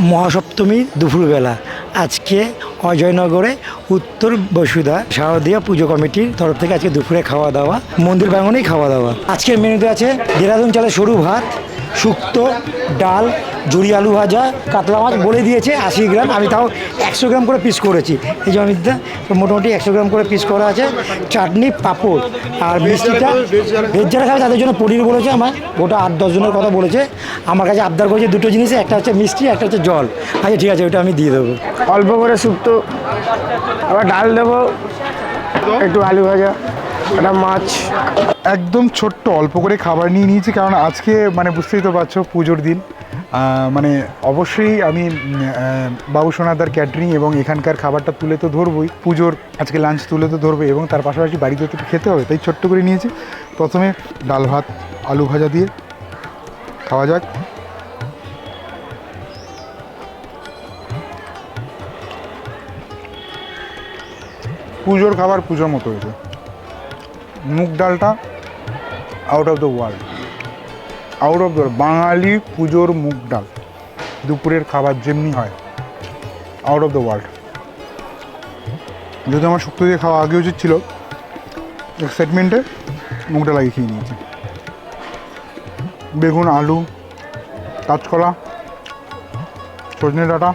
মহাসপ্তমীর দুপুরবেলা। আজকে অজয়নগরে উত্তর বসুধা শারদীয়া পুজো কমিটির তরফ থেকে আজকে দুপুরে খাওয়া দাওয়া, মন্দির প্রাঙ্গনেই খাওয়া দাওয়া। আজকের মেনুতে আছে দেরাদুন চালে সরু ভাত, শুক্তো, ডাল জুড়ি আলু ভাজা কাতলা মাছ বলে দিয়েছে আশি গ্রাম আমি তাও একশো গ্রাম করে পিস করেছি। এই যে অমিতদা মোটামুটি একশো গ্রাম করে পিস করা আছে। চাটনি পাঁপড় আর মিষ্টিটা ভেজ যারা খাবে তাদের জন্য পনির বলেছে আমার ওটা আট দশজনের কথা বলেছে। আমার কাছে আবদার করেছে দুটো জিনিস একটা হচ্ছে মিষ্টি একটা হচ্ছে জল। আচ্ছা ঠিক আছে ওটা আমি দিয়ে দেবো। অল্প করে শুক্তো আবার ডাল দেবো। একটু আলু ভাজা একটা মাছ। একদম ছোট্ট অল্প করে খাবার নিয়ে নিয়েছি কারণ আজকে মানে বুঝতেই তো পারছ পুজোর দিন। মানে অবশ্যই আমি বাবু সোনাদার ক্যাটারিং এবং এখানকার খাবারটা তুলে তো ধরবই। পুজোর আজকে লাঞ্চ তুলে তো ধরবে এবং তার পাশাপাশি বাড়িতে তো খেতে হবে, তাই ছোট্ট করে নিয়েছি। প্রথমে ডাল ভাত, আলু ভাজা দিয়ে খাওয়া যাক। পুজোর খাবার পুজোর মতো হয়েছে। মুগ ডালটা out of the world out of Bengali পুজোর মুগ ডাল। দুপুরের খাবার যেমনি হয়। Out of the world. যদি আমার শুক্তো দিয়ে খাওয়া আগে উচিত ছিল, এক্সাইটমেন্টে মুগ ডাল আগে খেয়ে নিয়েছি। বেগুন, আলু, কাঁচকলা, সজনে ডাঁটা,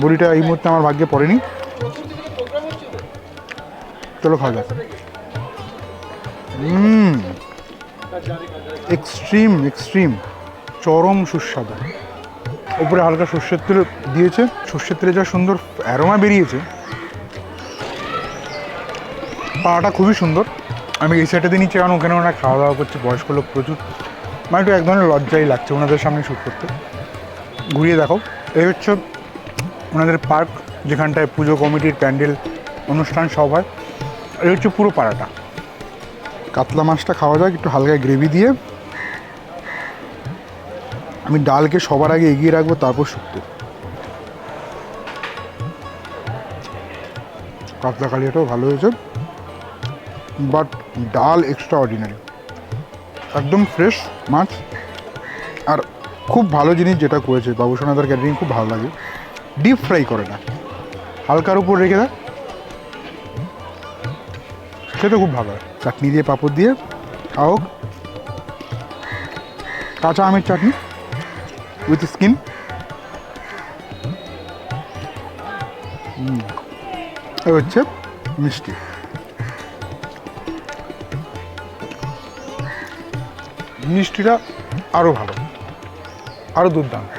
বড়িটা এই মুহূর্তে আমার ভাগ্যে পড়েনি। চলো খাওয়া যাক। এক্সট্রিম এক্সট্রিম, চরম সুস্বাদু। উপরে হালকা সর্ষের তেল দিয়েছে। সর্ষের তেলে যা সুন্দর অ্যারোমা বেরিয়েছে। পাড়াটা খুবই সুন্দর। আমি এই সাইডে দিয়ে নিচ্ছি কারণ ওখানে ওনারা খাওয়া দাওয়া করছে, বয়স্ক লোক প্রচুর। মানে একটু এক ধরনের লজ্জাই লাগছে ওনাদের সামনে শ্যুট করতে। ঘুরিয়ে দেখো এই হচ্ছে ওনাদের পার্ক যেখানটায় পুজো কমিটির প্যান্ডেল, অনুষ্ঠান সব হয় এই হচ্ছে পুরো পাড়াটা। কাতলা মাছটা খাওয়া যাক, একটু হালকা গ্রেভি দিয়ে। আমি ডালকে সবার আগে এগিয়ে রাখব, তারপর শুক্তো। কাতলা কালিয়াটাও ভালো হয়েছে। বাট ডাল এক্সট্রা অর্ডিনারি একদম ফ্রেশ মাছ। আর খুব ভালো জিনিস যেটা করেছে, বাবু সোনাদার ক্যাটারিং খুব ভালো লাগে। ডিপ ফ্রাই করে না। হালকার উপর রেখে দেয় খেতে খুব ভালো হয়। চাটনি দিয়ে, পাঁপড় দিয়ে। খাও কাঁচা আমের চাটনি উইথ স্কিন হচ্ছে মিষ্টি। মিষ্টিটা আরও ভালো আরও দুর্দান্ত।